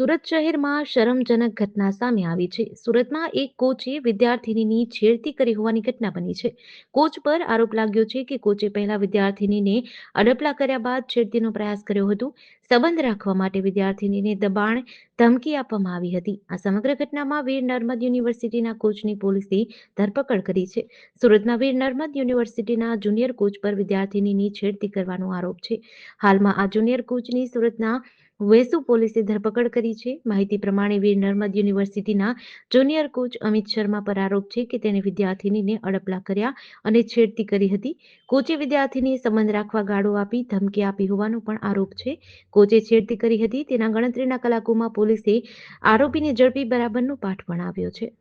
સુરત શહેરમાં શરમજનક ઘટના સામે આવી છે. સુરતમાં એક કોચે વિદ્યાર્થિનીની છેડતી કરી હોવાની ઘટના બની છે. કોચ પર આરોપ લાગ્યો છે કે કોચે પહેલા વિદ્યાર્થિનીને અડપલા કર્યા બાદ છેડતીનો પ્રયાસ કર્યો હતો. સંબંધ રાખવા માટે વિદ્યાર્થિનીને દબાણ ધમકી આપવામાં આવી હતી. આ સમગ્ર ઘટનામાં વીર નર્મદ યુનિવર્સિટીના કોચની પોલીસે ધરપકડ કરી છે. સુરતના વીર નર્મદ યુનિવર્સિટીના જુનિયર કોચ પર વિદ્યાર્થિનીની છેડતી કરવાનો આરોપ છે. હાલમાં આ જુનિયર કોચની સુરતના વેસુ પોલીસે ધરપકડ કરી છે માહિતી પ્રમાણે વીર નર્મદ યુનિવર્સિટીના જુનિયર કોચ અમિત શર્મા પર આરોપ છે કે તેણે વિદ્યાર્થિનીને અડપલા કર્યા અને છેડતી કરી હતી કોચે વિદ્યાર્થીની સંબંધ રાખવા ગાળો આપી ધમકી આપી હોવાનો પણ આરોપ છે કોચે છેડતી કરી હતી તેના ગણતરીના કલાકોમાં પોલીસે આરોપીને ઝડપી બરાબરનો પાઠ ભણાવ્યો છે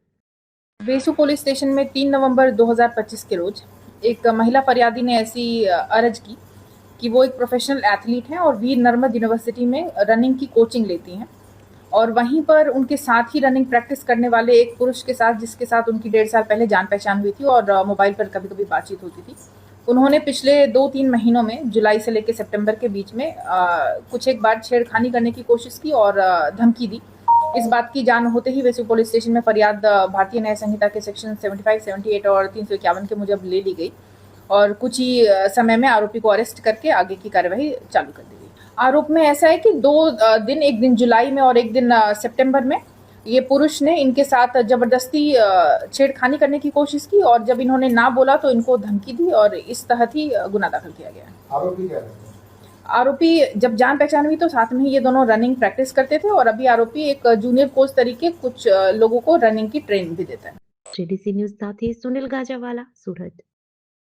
वेसु पुलिस स्टेशन में 3 नवंबर 2025 के रोज एक महिला फरियादी ने ऐसी अ, अरज की कि वो एक प्रोफेशनल एथलीट हैं और वीर नर्मद यूनिवर्सिटी में रनिंग की कोचिंग लेती हैं और वहीं पर उनके साथ ही रनिंग प्रैक्टिस करने वाले एक पुरुष के साथ जिसके साथ उनकी डेढ़ साल पहले जान पहचान हुई थी और मोबाइल पर कभी कभी बातचीत होती थी। उन्होंने पिछले दो तीन महीनों में जुलाई से लेकर सितंबर के बीच में अ, कुछ एक बार छेड़खानी करने की कोशिश की और धमकी दी। इस बात की जान होते ही वैसे पुलिस स्टेशन में फरियाद भारतीय न्याय संहिता के सेक्शन 75, 78 और तीन सौ इक्यावन के मुजब ले ली गई और कुछ ही समय में आरोपी को अरेस्ट करके आगे की कार्यवाही चालू कर दी। आरोप में ऐसा है कि दो दिन एक दिन जुलाई में और एक दिन सितंबर में ये पुरुष ने इनके साथ ज़बरदस्ती छेड़खानी करने की कोशिश की और जब इन्होंने ना बोला तो इनको धमकी दी और इस तहत ही गुना दाखिल किया गया। आरोपी जब जान पहचान हुई तो साथ में ही ये दोनों रनिंग प्रैक्टिस करते थे और अभी आरोपी एक जूनियर कोच तरीके कुछ लोगों को रनिंग की ट्रेनिंग भी देता है। न्यूज़ साथी सुनील गाजावाला सूरत।